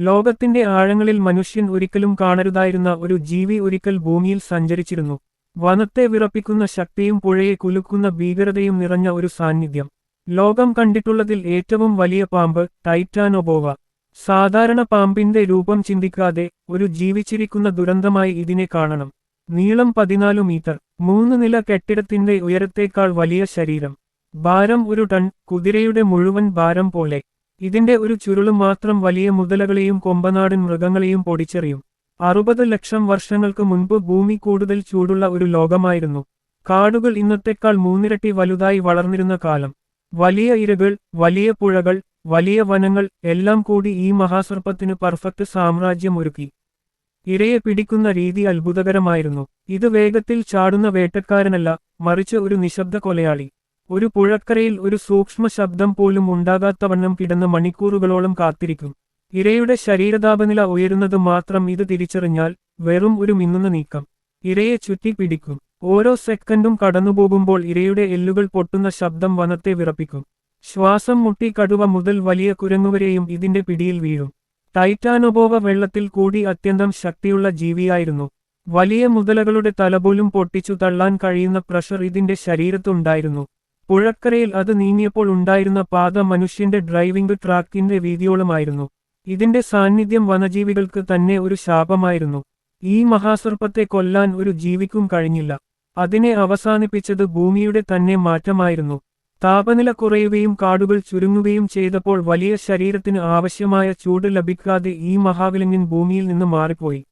ലോകത്തിന്റെ ആഴങ്ങളിൽ മനുഷ്യൻ ഒരിക്കലും കാണരുതായിരുന്ന ഒരു ജീവി ഒരിക്കൽ ഭൂമിയിൽ സഞ്ചരിച്ചിരുന്നു. വനത്തെ വിറപ്പിക്കുന്ന ശക്തിയും പുഴയെ കുലുക്കുന്ന ഭീകരതയും നിറഞ്ഞ ഒരു സാന്നിധ്യം. ലോകം കണ്ടിട്ടുള്ളതിൽ ഏറ്റവും വലിയ പാമ്പ് ടൈറ്റാനോബോവ. സാധാരണ പാമ്പിന്റെ രൂപം ചിന്തിക്കാതെ ഒരു ജീവിച്ചിരിക്കുന്ന ദുരന്തമായി ഇതിനെ കാണണം. നീളം പതിനാലു മീറ്റർ. മൂന്ന് നില കെട്ടിടത്തിന്റെ ഉയരത്തേക്കാൾ വലിയ ശരീരം. ഭാരം ഒരു ടൺ. കുതിരയുടെ മുഴുവൻ ഭാരം പോലെ. ഇതിന്റെ ഒരു ചുരുളും മാത്രം വലിയ മുതലകളെയും കൊമ്പനാടൻ മൃഗങ്ങളെയും പൊടിച്ചെറിയും. അറുപത് ലക്ഷം വർഷങ്ങൾക്ക് മുൻപ് ഭൂമി കൂടുതൽ ചൂടുള്ള ഒരു ലോകമായിരുന്നു. കാടുകൾ ഇന്നത്തെക്കാൾ മൂന്നിരട്ടി വലുതായി വളർന്നിരുന്ന കാലം. വലിയ ഇരകൾ വലിയ പുഴകൾ വലിയ വനങ്ങൾ എല്ലാം കൂടി ഈ മഹാസർപ്പത്തിന് പെർഫെക്റ്റ് സാമ്രാജ്യം ഒരുക്കി ഇരയെ പിടിക്കുന്ന രീതി അത്ഭുതകരമായിരുന്നു. ഇത് വേഗത്തിൽ ചാടുന്ന വേട്ടക്കാരനല്ല മറിച്ച് ഒരു നിശബ്ദ കൊലയാളി. ഒരു പുഴക്കരയിൽ ഒരു സൂക്ഷ്മ ശബ്ദം പോലും ഉണ്ടാകാത്തവണ്ണം കിടന്ന് മണിക്കൂറുകളോളം കാത്തിരിക്കും. ഇരയുടെ ശരീരതാപനില ഉയരുന്നത് മാത്രം ഇത് തിരിച്ചറിഞ്ഞാൽ വെറും ഒരു മിന്നുന്ന നീക്കം. ഇരയെ ചുറ്റി പിടിക്കും. ഓരോ സെക്കൻഡും കടന്നുപോകുമ്പോൾ ഇരയുടെ എല്ലുകൾ പൊട്ടുന്ന ശബ്ദം വനത്തെ വിറപ്പിക്കും. ശ്വാസം മുട്ടി കടുവ മുതൽ വലിയ കുരങ്ങുവരെയും ഇതിന്റെ പിടിയിൽ വീഴും. ടൈറ്റാനോബോവ വെള്ളത്തിൽ കൂടി അത്യന്തം ശക്തിയുള്ള ജീവിയായിരുന്നു. വലിയ മുതലകളുടെ തലപോലും പൊട്ടിച്ചു തള്ളാൻ കഴിയുന്ന പ്രഷർ ഇതിന്റെ ശരീരത്തുണ്ടായിരുന്നു. പുഴക്കരയിൽ അത് നീങ്ങിയപ്പോൾ ഉണ്ടായിരുന്ന പാത മനുഷ്യന്റെ ഡ്രൈവിംഗ് ട്രാക്കിന്റെ വീതിയോളമായിരുന്നു. ഇതിന്റെ സാന്നിധ്യം വനജീവികൾക്ക് തന്നെ ഒരു ശാപമായിരുന്നു. ഈ മഹാസർപ്പത്തെ കൊല്ലാൻ ഒരു ജീവിക്കും കഴിഞ്ഞില്ല. അതിനെ അവസാനിപ്പിച്ചത് ഭൂമിയുടെ തന്നെ മാറ്റമായിരുന്നു. താപനില കുറയുകയും കാടുകൾ ചുരുങ്ങുകയും ചെയ്തപ്പോൾ വലിയ ശരീരത്തിന് ആവശ്യമായ ചൂട് ലഭിക്കാതെ ഈ മഹാവിലങ്ങൻ ഭൂമിയിൽ നിന്ന് മാറിപ്പോയി.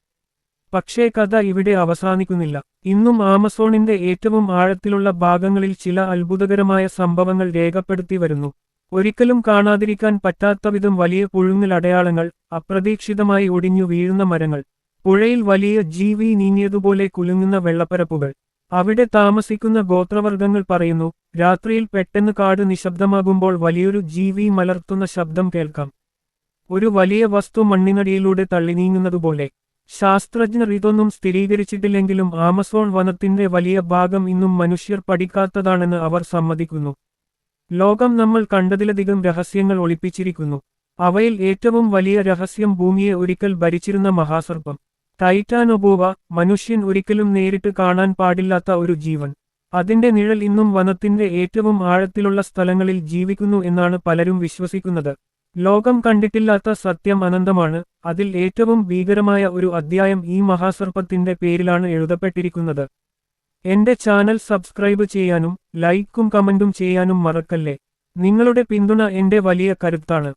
പക്ഷേ കഥ ഇവിടെ അവസാനിക്കുന്നില്ല. ഇന്നും ആമസോണിന്റെ ഏറ്റവും ആഴത്തിലുള്ള ഭാഗങ്ങളിൽ ചില അത്ഭുതകരമായ സംഭവങ്ങൾ രേഖപ്പെടുത്തി വരുന്നു. ഒരിക്കലും കാണാതിരിക്കാൻ പറ്റാത്തവിധം വലിയ പുഴുങ്ങൽ അടയാളങ്ങൾ അപ്രതീക്ഷിതമായി ഒടിഞ്ഞു വീഴുന്ന മരങ്ങൾ പുഴയിൽ വലിയ ജീവി നീങ്ങിയതുപോലെ കുലുങ്ങുന്ന വെള്ളപ്പരപ്പുകൾ. അവിടെ താമസിക്കുന്ന ഗോത്രവർഗങ്ങൾ പറയുന്നു രാത്രിയിൽ പെട്ടെന്ന് കാട് നിശബ്ദമാകുമ്പോൾ വലിയൊരു ജീവി മലർത്തുന്ന ശബ്ദം കേൾക്കാം. ഒരു വലിയ വസ്തു മണ്ണിനടിയിലൂടെ തള്ളി നീങ്ങുന്നതുപോലെ. ശാസ്ത്രജ്ഞർ ഇതൊന്നും സ്ഥിരീകരിച്ചിട്ടില്ലെങ്കിലും ആമസോൺ വനത്തിന്റെ വലിയ ഭാഗം ഇന്നും മനുഷ്യർ പഠിക്കാത്തതാണെന്ന് അവർ സമ്മതിക്കുന്നു. ലോകം നമ്മൾ കണ്ടതിലധികം രഹസ്യങ്ങൾ ഒളിപ്പിച്ചിരിക്കുന്നു. അവയിൽ ഏറ്റവും വലിയ രഹസ്യം ഭൂമിയെ ഒരിക്കൽ ഭരിച്ചിരുന്ന മഹാസർപ്പം. ടൈറ്റാനുപൂവ മനുഷ്യൻ ഒരിക്കലും നേരിട്ട് കാണാൻ പാടില്ലാത്ത ഒരു ജീവൻ. അതിന്റെ നിഴൽ ഇന്നും വനത്തിന്റെ ഏറ്റവും ആഴത്തിലുള്ള സ്ഥലങ്ങളിൽ ജീവിക്കുന്നു എന്നാണ് പലരും വിശ്വസിക്കുന്നത്. ലോകം കണ്ടിട്ടില്ലാത്ത സത്യം അനന്തമാണ്. അതിൽ ഏറ്റവും ഭീകരമായ ഒരു അധ്യായം ഈ മഹാസർപ്പത്തിന്റെ പേരിലാണ് എഴുതപ്പെട്ടിരിക്കുന്നത്. എന്റെ ചാനൽ സബ്സ്ക്രൈബ് ചെയ്യാനും ലൈക്കും കമന്റും ചെയ്യാനും മറക്കല്ലേ? നിങ്ങളുടെ പിന്തുണ എന്റെ വലിയ കരുത്താണ്.